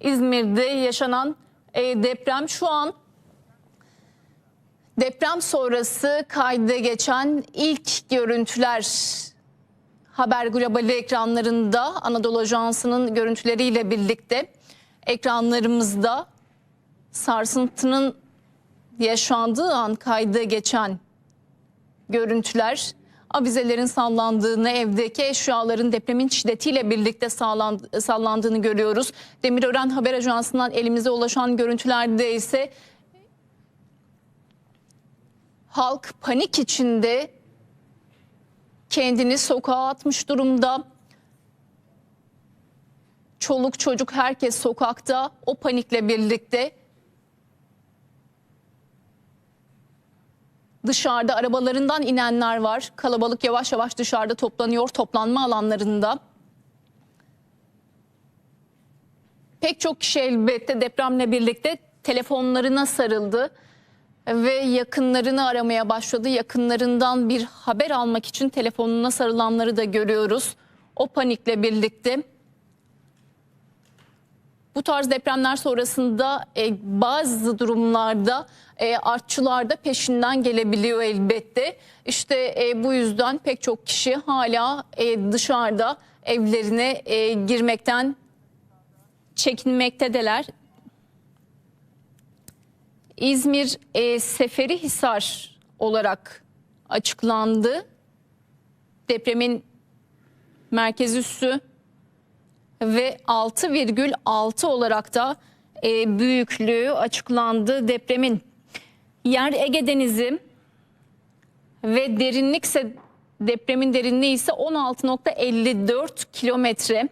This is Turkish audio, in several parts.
İzmir'de yaşanan e, deprem şu an deprem sonrası kayda geçen ilk görüntüler. Haber Globali ekranlarında Anadolu Ajansı'nın görüntüleriyle birlikte ekranlarımızda sarsıntının yaşandığı an kayda geçen görüntüler avizelerin sallandığını, evdeki eşyaların depremin şiddetiyle birlikte sallandığını görüyoruz. Demirören Haber Ajansı'ndan elimize ulaşan görüntülerde ise halk panik içinde kendini sokağa atmış durumda. Çoluk çocuk herkes sokakta o panikle birlikte dışarıda arabalarından inenler var. Kalabalık yavaş yavaş dışarıda toplanıyor toplanma alanlarında. Pek çok kişi elbette depremle birlikte telefonlarına sarıldı ve yakınlarını aramaya başladı. Yakınlarından bir haber almak için telefonuna sarılanları da görüyoruz. O panikle birlikte bu tarz depremler sonrasında e, bazı durumlarda e, artçılar da peşinden gelebiliyor elbette. İşte e, bu yüzden pek çok kişi hala e, dışarıda evlerine e, girmekten çekinmektedirler. İzmir e, Seferihisar olarak açıklandı. Depremin merkez üssü ve 6,6 olarak da e, büyüklüğü açıklandı depremin. Yer Ege Denizi ve derinlik ise depremin derinliği ise 16.54 kilometre.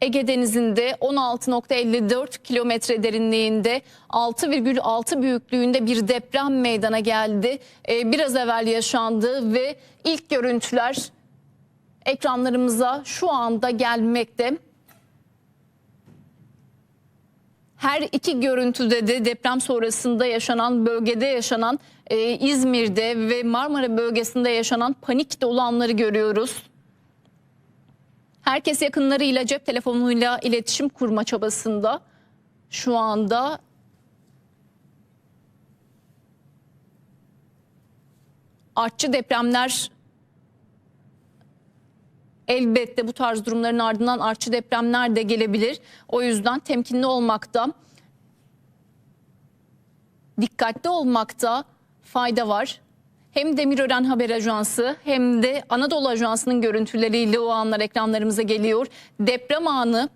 Ege Denizi'nde 16.54 kilometre derinliğinde 6,6 büyüklüğünde bir deprem meydana geldi. Ee, biraz evvel yaşandı ve ilk görüntüler ekranlarımıza şu anda gelmekte. Her iki görüntüde de deprem sonrasında yaşanan bölgede yaşanan e, İzmir'de ve Marmara bölgesinde yaşanan panik dolu anları görüyoruz. Herkes yakınlarıyla cep telefonuyla iletişim kurma çabasında şu anda. Artçı depremler elbette bu tarz durumların ardından artçı depremler de gelebilir. O yüzden temkinli olmakta, dikkatli olmakta fayda var. Hem Demirören Haber Ajansı hem de Anadolu Ajansı'nın görüntüleriyle o anlar ekranlarımıza geliyor. Deprem anı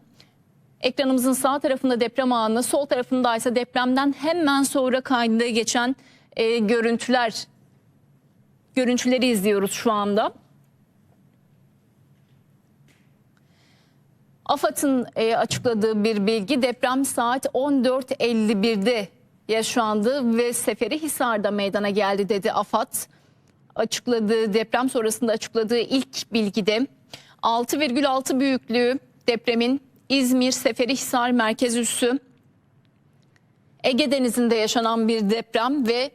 ekranımızın sağ tarafında deprem anı, sol tarafında ise depremden hemen sonra kayda geçen e, görüntüler görüntüleri izliyoruz şu anda. AFAD'ın e, açıkladığı bir bilgi deprem saat 14.51'de yaşandı ve Seferihisar'da meydana geldi dedi AFAD. Açıkladığı deprem sonrasında açıkladığı ilk bilgide 6,6 büyüklüğü depremin İzmir Seferihisar merkez üssü Ege Denizi'nde yaşanan bir deprem ve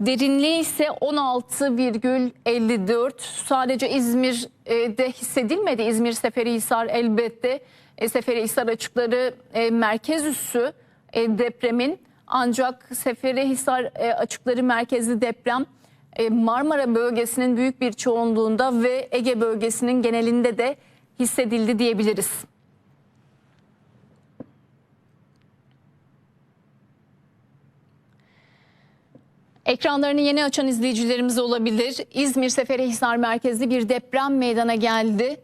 Derinliği ise 16,54. Sadece İzmir'de hissedilmedi. İzmir Seferihisar elbette e, Seferihisar açıkları e, merkez üssü e, depremin. Ancak Seferihisar e, açıkları merkezli deprem e, Marmara bölgesinin büyük bir çoğunluğunda ve Ege bölgesinin genelinde de hissedildi diyebiliriz. Ekranlarını yeni açan izleyicilerimiz olabilir. İzmir Seferihisar merkezli bir deprem meydana geldi.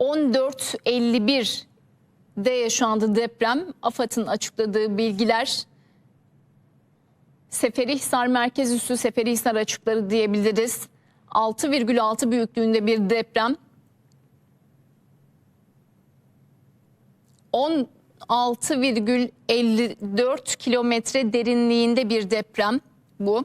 14.51'de yaşandı deprem. AFAD'ın açıkladığı bilgiler. Seferihisar merkez üssü Seferihisar açıkları diyebiliriz. 6,6 büyüklüğünde bir deprem. 16,54 kilometre derinliğinde bir deprem bu.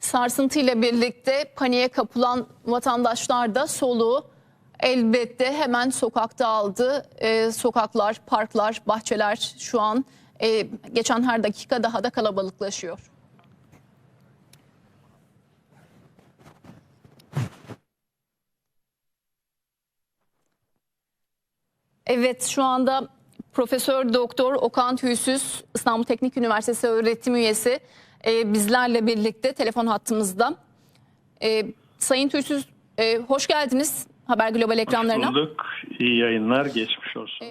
Sarsıntı ile birlikte paniğe kapılan vatandaşlar da soluğu elbette hemen sokakta aldı. Ee, sokaklar, parklar, bahçeler şu an e, geçen her dakika daha da kalabalıklaşıyor. Evet şu anda Profesör Doktor Okan Tüysüz İstanbul Teknik Üniversitesi öğretim üyesi e, bizlerle birlikte telefon hattımızda. E, Sayın Tüysüz e, hoş geldiniz Haber Global ekranlarına. Bulduk. İyi yayınlar. Geçmiş olsun.